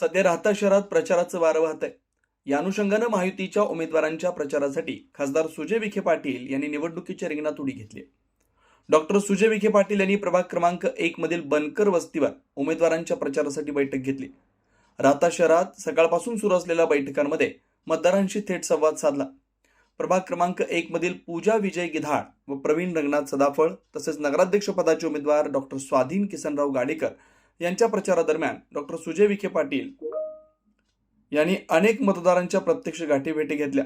सध्या राहता शहरात प्रचाराचं वारं वाहत आहे. या अनुषंगानं महायुतीच्या उमेदवारांच्या प्रचारासाठी खासदार सुजय विखे पाटील यांनी निवडणुकीच्या रिंगणात उडी घेतली डॉक्टर सुजय विखे पाटील यांनी प्रभाग क्रमांक एक मधील बनकर वस्तीवर उमेदवारांच्या प्रचारासाठी बैठक घेतली. राहता शहरात सकाळपासून सुरू असलेल्या बैठकांमध्ये मतदारांशी थेट संवाद साधला. प्रभाग क्रमांक एक मधील पूजा विजय गिधाड व प्रवीण रंगनाथ सदाफळ तसेच नगराध्यक्षपदाचे उमेदवार डॉक्टर स्वाधीन किसनराव गाडेकर यांच्या प्रचारादरम्यान डॉक्टर सुजय विखे पाटील यांनी अनेक मतदारांच्या प्रत्यक्ष गाठीभेटी घेतल्या.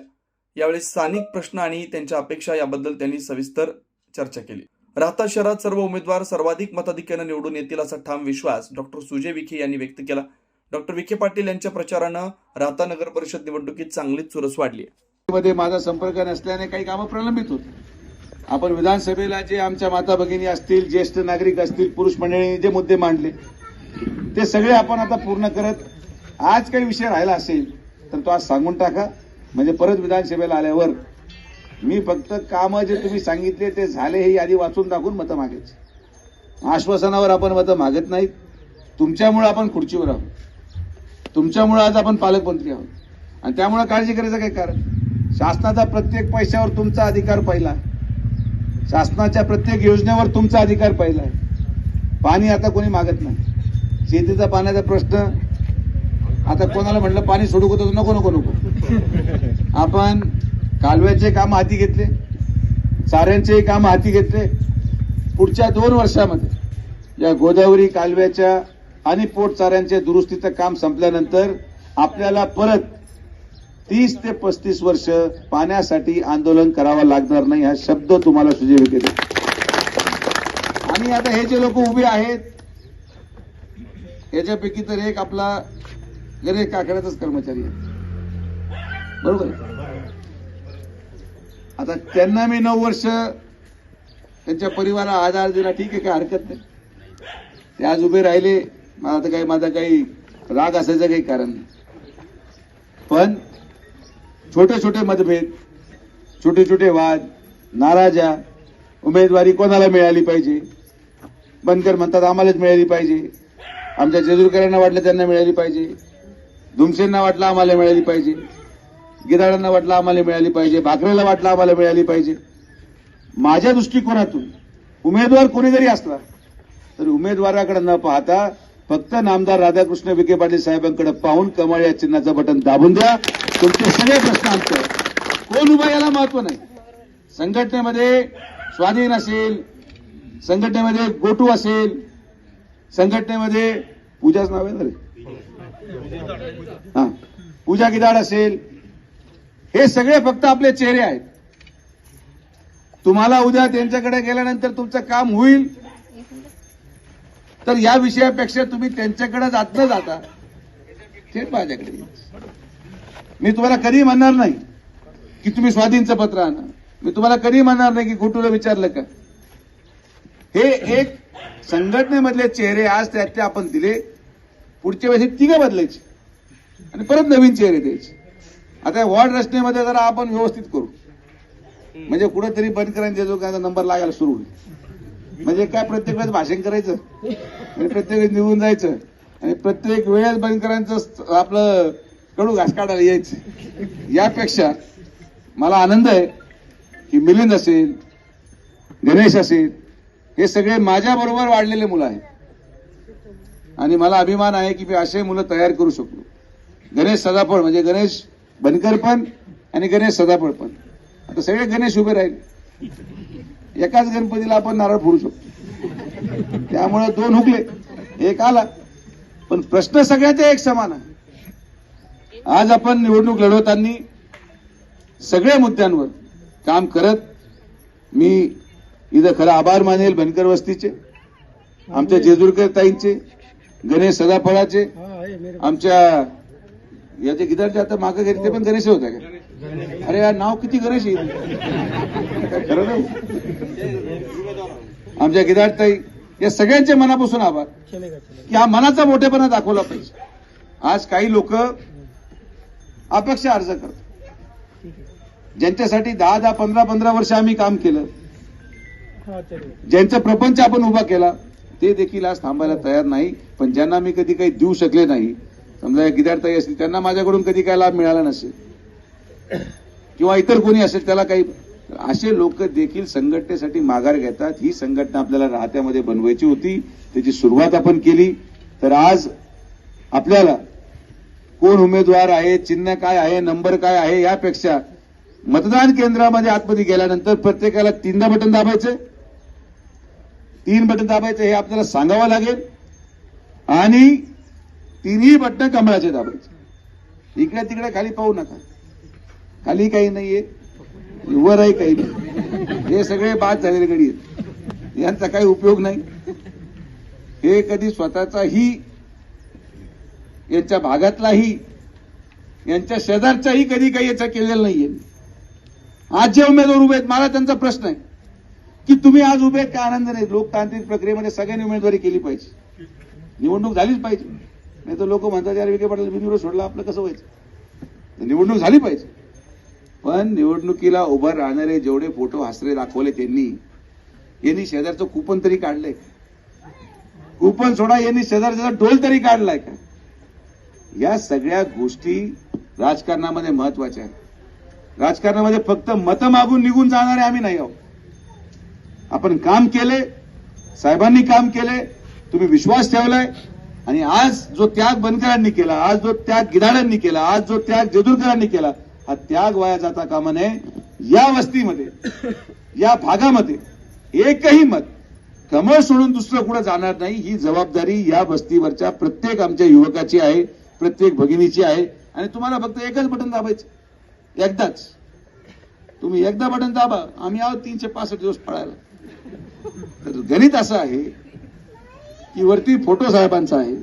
यावेळी स्थानिक प्रश्न आणि त्यांच्या अपेक्षा याबद्दल त्यांनी सविस्तर चर्चा केली. राहता शहरात सर्व उमेदवार सर्वाधिक मताधिक्यानं निवडून येतील असा ठाम विश्वास डॉक्टर सुजय विखे यांनी व्यक्त केला. डॉक्टर विखे पाटील यांच्या प्रचारानं राहता नगर परिषद निवडणुकीत चांगलीच चुरस वाढली मध्ये माझा संपर्क नसल्याने काही कामं प्रलंबित होत. आपण विधानसभेला जे आमच्या माता भगिनी असतील ज्येष्ठ नागरिक असतील पुरुष मंडळींनी जे मुद्दे मांडले ते सगळे आपण आता पूर्ण करत आज काही विषय राहिला असेल तर तो आज सांगून टाका. म्हणजे परत विधानसभेला आल्यावर मी फक्त कामं जे तुम्ही सांगितले ते झाले ही यादी वाचून दाखवून मतं मागायची. आश्वासनावर आपण मतं मागत नाहीत. तुमच्यामुळं आपण खुर्चीवर आहोत. तुमच्यामुळं आज आपण पालकमंत्री आहोत. आणि त्यामुळं काळजी करायचं काही कारण? शासनाचा प्रत्येक पैशावर तुमचा अधिकार पहिला. शासनाच्या प्रत्येक योजनेवर तुमचा अधिकार पहिला. आहे पाणी आता कोणी मागत नाही. शेतीचा पाण्याचा प्रश्न. आता कोणाला म्हटलं पाणी सोडू का नको नको नको. आपण कालव्याचे काम हाती घेतले चाऱ्यांचेही काम हाती घेतले. पुढच्या दोन वर्षामध्ये या गोदावरी कालव्याच्या आणि पोटचाऱ्यांच्या दुरुस्तीचं काम संपल्यानंतर आपल्याला परत तीस ते पस्तीस वर्ष पाण्यासाठी आंदोलन करावं लागणार नाही हा शब्द तुम्हाला सुजीव केले आणि आता हे जे लोक उभे आहेत याच्यापैकी तर एक आपला गणेश काकड्याचाच कर्मचारी आहे. बरोबर आता त्यांना मी नऊ वर्ष त्यांच्या परिवाराला आधार दिला ठीक आहे काय हरकत नाही. ते आज उभे राहिले मला तर काही माझा काही राग असायचं काही कारण नाही. पण छोटे छोटे मतभेद छोटे छोटे वाद नाराजा उमेदवारी कोणाला मिळाली पाहिजे? बनकर म्हणतात आम्हालाच मिळाली पाहिजे. आमच्या जेजूरकरांना वाटलं त्यांना मिळाली पाहिजे. धुमसेंना वाटलं आम्हाला मिळाली पाहिजे. गिराडांना वाटलं आम्हाला मिळाली पाहिजे. भाकरेला वाटलं आम्हाला मिळाली पाहिजे. माझ्या दृष्टिकोनातून उमेदवार कोणी जरी असला तर उमेदवाराकडे न पाहता फक्त नामदार राधाकृष्ण विखे पाटील साहेबांकडे पाहून कमळ या चिन्हाचं बटन दाबून द्या. तुमचे सगळे प्रश्न आमचे कोण उभा याला महत्त्व नाही. संघटनेमध्ये स्वाधीन असेल संघटनेमध्ये गोटू असेल संघटनेमध्ये पूजाच नाव आहे ना रे? हा. पूजा गिदाड असेल हे सगळे फक्त आपले चेहरे आहेत. तुम्हाला उद्या त्यांच्याकडे गेल्यानंतर तुमचं काम होईल. तर या विषयापेक्षा तुम्ही त्यांच्याकडे जात न जाता थेट माझ्याकडे मी तुम्हाला कधी म्हणणार नाही की तुम्ही स्वाधीनचं पत्र आणा. मी तुम्हाला कधी म्हणणार नाही की कुठूला विचारलं का? हे एक संघटनेमधले चेहरे आज त्यातले आपण दिले. पुढच्या वेळेस तिघं बदलायचे. आणि परत नवीन चेहरे द्यायचे. आता वॉर्ड रचनेमध्ये जरा आपण व्यवस्थित करू. म्हणजे कुठेतरी बनकरांच्या जो काय नंबर लागायला सुरू होईल. म्हणजे काय प्रत्येक वेळेस भाषण करायचं? आणि प्रत्येक वेळेस निघून जायचं? आणि प्रत्येक वेळेस बनकरांचं आपलं कडू घास काढायला यायचं? यापेक्षा मला आनंद आहे की मिलिंद असेल गणेश असेल हे सगळे माझ्या बरोबर वाढलेले मुलं आहेत. आणि मला अभिमान आहे की मी असे मुलं तयार करू शकलो. गणेश सदाफळ म्हणजे गणेश बनकर पण आणि गणेश सदाफळ पण. आता सगळे गणेश उभे राहील. एकाच गणपतीला आपण नारळ फोडू शकतो. त्यामुळे दोन हुकले एक आला. पण प्रश्न सगळ्याचे एक समान आहे. आज आपण निवडणूक लढवताना सगळ्या मुद्द्यांवर काम करत मी इथं खरं आभार मानेल बनकर वस्तीचे आमच्या जेजुरकर ताईंचे गणेश सदाफळाचे आमच्या याचे गिदारचे आता मागं गेले ते पण गणेश होता का? अरे यार नाव किती गणेश येईल खरं ना? आमच्या गिदारताई या सगळ्यांच्या मनापासून आभार. की हा मनाचा मोठेपणा दाखवला पाहिजे. आज काही लोक अपेक्षा अर्ज करतात. ज्यांच्यासाठी दहा दहा पंधरा पंधरा वर्ष आम्ही काम केलं ज्यांचा प्रपंच आपण उभा केला ते देखील आज थांबायला तयार नाही पण ज्यांना मी कधी काही देऊ शकले नाही समजा गिदारताई असतील त्यांना माझ्याकडून कधी काही लाभ मिळाला नसेल. किंवा इतर कोणी असेल त्याला काही असे लोक देखील संघटनेसाठी माघार घेतात. ही संघटना आपल्याला राहत्यामध्ये बनवायची होती. त्याची सुरुवात आपण केली. तर आज आपल्याला कोण उमेदवार आहे चिन्ह काय आहे नंबर काय आहे यापेक्षा मतदान केंद्रामध्ये आतमध्ये गेल्यानंतर प्रत्येकाला तीनदा बटन दाबायचं तीन बटन दाबायचं हे आपल्याला सांगावं लागेल. आणि तिन्ही बटन कमळाचे दाबायचे. इकडे तिकडे खाली पाहू नका. खाली काही नाहीये. वरही काही नाही. हे सगळे बाद झालेले गडी आहेत. यांचा काही उपयोग नाही. हे कधी स्वतःचाही यांच्या भागातलाही यांच्या शेजारचाही कधी काही याचा केलेला नाहीये. आज जे उमेदवार उभे आहेत मला त्यांचा प्रश्न आहे. की तुम्ही आज उभे आहेत आनंदाने आनंद नाही लोकतांत्रिक प्रक्रियेमध्ये सगळ्यांनी उमेदवारी केली पाहिजे. निवडणूक झालीच पाहिजे. नाही तर लोक म्हणतात यार विखे पाटील बिनविरोध सोडला आपलं कसं व्हायचं? निवडणूक झाली पाहिजे. पण निवडणुकीला उभं राहणारे जेवढे फोटो हसरे दाखवले त्यांनी यांनी शेजारचं कुपन तरी काढलंय कुपन सोडा यांनी शेजारचा डोल तरी काढलाय का? या सगळ्या गोष्टी राजकारणामध्ये महत्त्वाच्या आहेत. राजकारणामध्ये फक्त मतं मागून निघून जाणारे आम्ही नाही आहोत. आपण काम केले साहेबांनी काम केले तुम्ही विश्वास ठेवलाय. आणि आज जो त्याग बनकरांनी केला आज जो त्याग गिधाड्यांनी केला आज जो त्याग जेजूरकरांनी केला हा त्याग वाया जाता कामा नये. या वस्तीमध्ये या भागामध्ये एकही मत कमळ सोडून दुसरं कुठं जाणार नाही ही जबाबदारी या वस्तीवरच्या प्रत्येक आमच्या युवकाची आहे प्रत्येक भगिनीची आहे. आणि तुम्हाला फक्त एकच बटन दाबायचं एकदाच. तुम्ही एकदा बटन दाबा आम्ही आहोत तीनशे पासष्ट दिवस पळायला. तर गणित असं आहे की वरती फोटो साहेबांचा आहे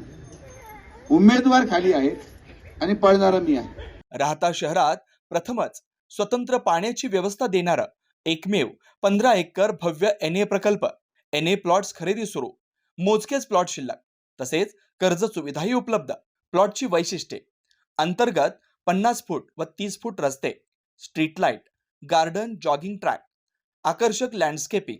उमेदवार खाली आहेत आणि पळणारा मी आहे. राहता शहरात प्रथमच स्वतंत्र पाण्याची व्यवस्था देणारा एकमेव पंधरा एकर भव्य एन ए प्रकल्प एन ए प्लॉट्स खरेदी सुरू मोजकेच प्लॉट शिल्लक तसेच कर्ज सुविधाही उपलब्ध प्लॉटची वैशिष्ट्ये अंतर्गत पन्नास फूट व तीस फूट रस्ते street light garden jogging track आकर्षक लँडस्केपिंग